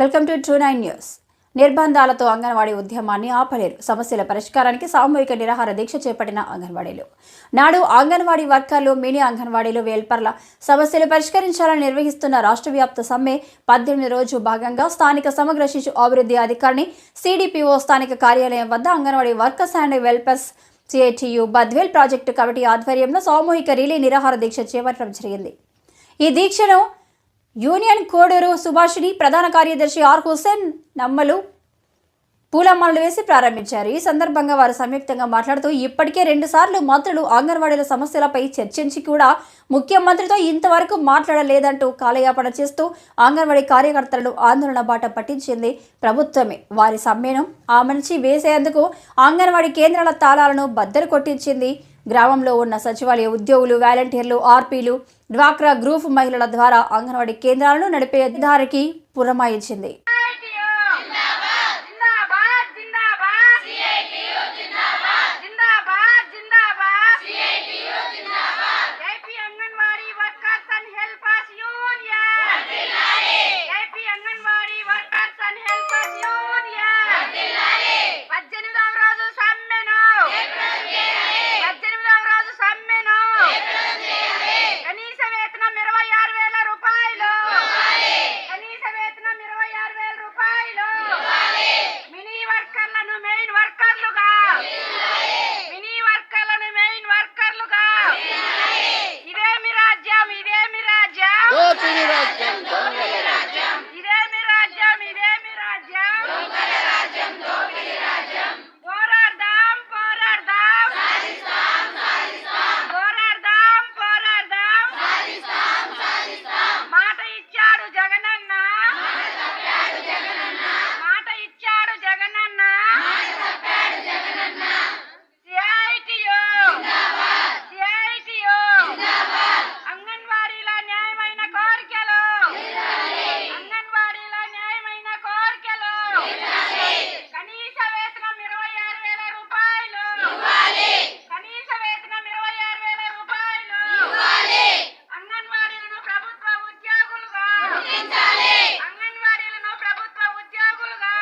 Welcome to true nine news. నిర్బంధాలతో anganwadi ఉద్యమాన్ని ఆపలేరు. సమస్యల పరిష్కారానికి సామూహిక నిరాహార దీక్ష చేపట్టిన అంగన్వాడీలు. నాడు అంగన్వాడీ వర్కర్లు మినీ అంగన్వాడీలు వేల్పర్ల సమస్యలు పరిష్కరించాలని నిర్వహిస్తున్న రాష్ట్ర వ్యాప్త సమ్మె పద్దెనిమిది రోజు భాగంగా స్థానిక సమగ్ర శిశు అభివృద్ధి అధికారిని సిడిపిఓ స్థానిక కార్యాలయం వద్ద Anganwadi workers and helpers CITU Badvel project committee ఆధ్వర్యంలో సామూహిక రిలే నిరాహార దీక్ష చేపట్టడం జరిగింది. ఈ దీక్షను ಯೂನಿಯನ್ ಕೋಡೂರು ಸುಭಾಷಿಣಿ ಪ್ರಧಾನ ಕಾರ್ಯದರ್ಶಿ ಆರ್ ಹುಸೇನ್ ನಮ್ಮಲು పూలమాలలు వేసి ప్రారంభించారు. ఈ సందర్భంగా వారు సంయుక్తంగా మాట్లాడుతూ ఇప్పటికే రెండుసార్లు మంత్రులు అంగన్వాడీల సమస్యలపై చర్చించి కూడా ముఖ్యమంత్రితో ఇంతవరకు మాట్లాడలేదంటూ కాలయాపన చేస్తూ అంగన్వాడీ కార్యకర్తలను ఆందోళన బాట పట్టించింది ప్రభుత్వమే. వారి సమ్మెను ఆమనించి వేసేందుకు అంగన్వాడీ కేంద్రాల తాళాలను బద్దలు కొట్టించింది గ్రామంలో ఉన్న సచివాలయ ఉద్యోగులు వాలంటీర్లు ఆర్పీలు డ్వాక్రా గ్రూప్ మహిళల ద్వారా అంగన్వాడీ కేంద్రాలను నడిపే దారికి పురమాయించింది. మెయిన్ వర్కర్లుగా కనీస వేతనం ఇరవై ఆరు వేల రూపాయలు. కనీస వేతనం ఇరవై ఆరు వేల రూపాయలు. అంగన్వాడీలను ప్రభుత్వ ఉద్యోగులుగా. అంగన్వాడీలను ప్రభుత్వ ఉద్యోగులుగా.